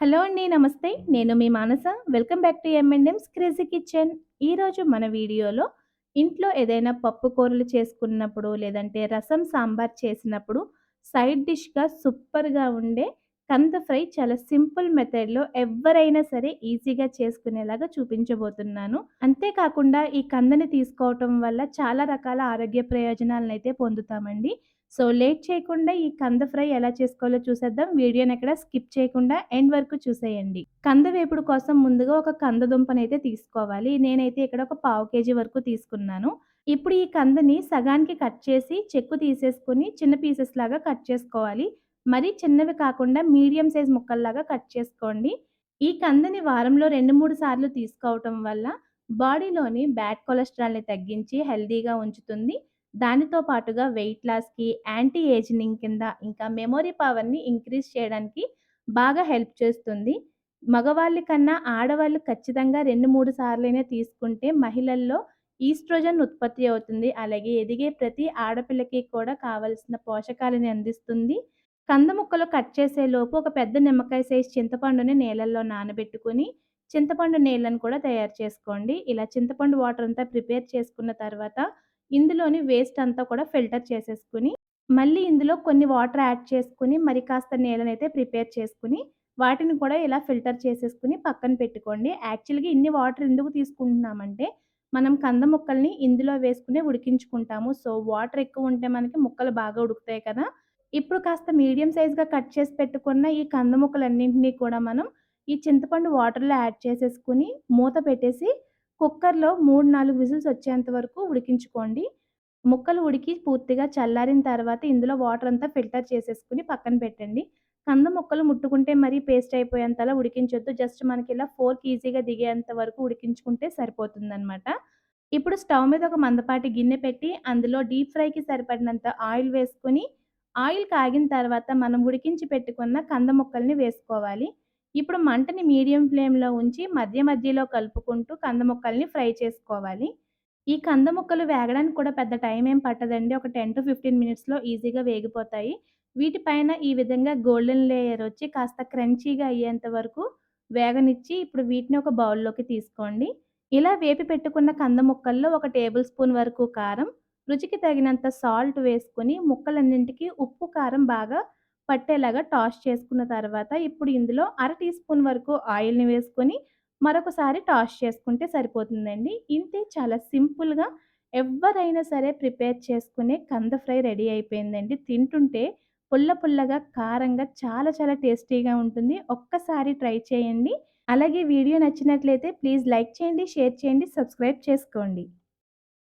Hello అండి. నమస్తే. నేను మీ Manasa. Welcome back to M and M's crazy kitchen. ఈరోజు మన వీడియోలో ఇంట్లో ఏదైనా పప్పు కూరలు చేసుకున్నప్పుడు, లేదంటే రసం, సాంబార్ చేసినప్పుడు సైడ్ డిష్‌గా సూపర్‌గా ఉండే కంద ఫ్రై చాలా సింపుల్ మెథడ్‌లో ఎవరైనా సరే ఈజీగా చేసుకునేలాగా చూపించబోతున్నాను. అంతేకాకుండా ఈ కందని తీసుకోవటం వల్ల చాలా రకాల ఆరోగ్య ప్రయోజనాలనైతే పొందుతామండి. సో, లేట్ చేయకుండా ఈ కంద ఫ్రై ఎలా చేసుకోవాలో చూసేద్దాం. వీడియోని ఎక్కడ స్కిప్ చేయకుండా ఎండ్ వరకు చూసేయండి. కంద వేపుడు కోసం ముందుగా ఒక కంద అయితే తీసుకోవాలి. నేనైతే ఇక్కడ ఒక పావు కేజీ వరకు తీసుకున్నాను. ఇప్పుడు ఈ కందని సగానికి కట్ చేసి చెక్కు తీసేసుకొని చిన్న పీసెస్ లాగా కట్ చేసుకోవాలి. మరీ చిన్నవి కాకుండా మీడియం సైజ్ ముక్కల్లాగా కట్ చేసుకోండి. ఈ కందని వారంలో 2, 3 సార్లు తీసుకోవటం వల్ల బాడీలోని బ్యాడ్ కొలెస్ట్రాల్‌ని తగ్గించి హెల్దీగా ఉంచుతుంది. దానితో పాటుగా వెయిట్ లాస్‌కి, యాంటీ ఏజింగ్ కింద ఇంకా మెమొరీ పవర్‌ని ఇంక్రీజ్ చేయడానికి బాగా హెల్ప్ చేస్తుంది. మగవాళ్ళ కన్నా ఆడవాళ్ళు ఖచ్చితంగా 2, 3 సార్లైనా తీసుకుంటే మహిళల్లో ఈస్ట్రోజన్ ఉత్పత్తి అవుతుంది. అలాగే ఎదిగే ప్రతి ఆడపిల్లకి కూడా కావలసిన పోషకాలని అందిస్తుంది. కంద ముక్కలు కట్ చేసేలోపు ఒక పెద్ద నిమ్మకాయ సైజ్ చింతపండుని నీళ్ళల్లో నానబెట్టుకొని, చింతపండు నీళ్ళను కూడా తయారు చేసుకోండి. ఇలా చింతపండు వాటర్ అంతా ప్రిపేర్ చేసుకున్న తర్వాత ఇందులోని వేస్ట్ అంతా కూడా ఫిల్టర్ చేసేసుకొని, మళ్ళీ ఇందులో కొన్ని వాటర్ యాడ్ చేసుకొని, మరి కాస్త నీళ్ళనైతే ప్రిపేర్ చేసుకుని వాటిని కూడా ఇలా ఫిల్టర్ చేసేసుకొని పక్కన పెట్టుకోండి. యాక్చువల్‌గా ఇన్ని వాటర్ ఎందుకు తీసుకుంటున్నామంటే, మనం కంద ముక్కల్ని ఇందులో వేసుకునే ఉడికించుకుంటాము. సో, వాటర్ ఎక్కువ ఉంటే మనకి ముక్కలు బాగా ఉడుకుతాయి కదా! ఇప్పుడు కాస్త మీడియం సైజ్‌గా కట్ చేసి పెట్టుకున్న ఈ కంద ముక్కలన్నింటినీ కూడా మనం ఈ చింతపండు వాటర్‌లో యాడ్ చేసేసుకొని, మూత పెట్టేసి కుక్కర్‌లో 3, 4 విజిల్స్ వచ్చేంత వరకు ఉడికించుకోండి. ముక్కలు ఉడికి పూర్తిగా చల్లారిన తర్వాత ఇందులో వాటర్ అంతా ఫిల్టర్ చేసేసుకుని పక్కన పెట్టండి. కంద ముక్కలు ముట్టుకుంటే మరీ పేస్ట్ అయిపోయేంతలా ఉడికించొద్దు. జస్ట్ మనకి ఇలా ఫోర్క్ ఈజీగా దిగేంత వరకు ఉడికించుకుంటే సరిపోతుందనమాట. ఇప్పుడు స్టవ్ మీద ఒక మందపాటి గిన్నె పెట్టి అందులో డీప్ ఫ్రైకి సరిపడినంత ఆయిల్ వేసుకొని, ఆయిల్ కాగిన తర్వాత మనం ఉడికించి పెట్టుకున్న కంద ముక్కల్ని వేసుకోవాలి. ఇప్పుడు మంటని మీడియం ఫ్లేమ్‌లో ఉంచి మధ్య మధ్యలో కలుపుకుంటూ కంద ముక్కల్ని ఫ్రై చేసుకోవాలి. ఈ కంద ముక్కలు వేగడానికి కూడా పెద్ద టైం ఏం పట్టదండి. ఒక 10-15 మినిట్స్‌లో ఈజీగా వేగిపోతాయి. వీటిపైన ఈ విధంగా గోల్డెన్ లేయర్ వచ్చి కాస్త క్రంచీగా అయ్యేంత వరకు వేగనిచ్చి ఇప్పుడు వీటిని ఒక బౌల్‌లోకి తీసుకోండి. ఇలా వేపి పెట్టుకున్న కంద ముక్కల్లో ఒక టేబుల్ స్పూన్ వరకు కారం, రుచికి తగినంత సాల్ట్ వేసుకొని ముక్కలన్నింటికి ఉప్పు, కారం బాగా పట్టేలాగా టాస్ చేసుకున్న తర్వాత ఇప్పుడు ఇందులో అర టీ స్పూన్ వరకు ఆయిల్‌ని వేసుకొని మరొకసారి టాస్ చేసుకుంటే సరిపోతుందండి. ఇంతే చాలా సింపుల్‌గా ఎవ్వరైనా సరే ప్రిపేర్ చేసుకునే కంద ఫ్రై రెడీ అయిపోయిందండి. తింటుంటే పుల్ల పుల్లగా, కారంగా చాలా చాలా టేస్టీగా ఉంటుంది. ఒక్కసారి ట్రై చేయండి. అలాగే వీడియో నచ్చినట్లయితే ప్లీజ్ లైక్ చేయండి, షేర్ చేయండి, సబ్స్క్రైబ్ చేసుకోండి.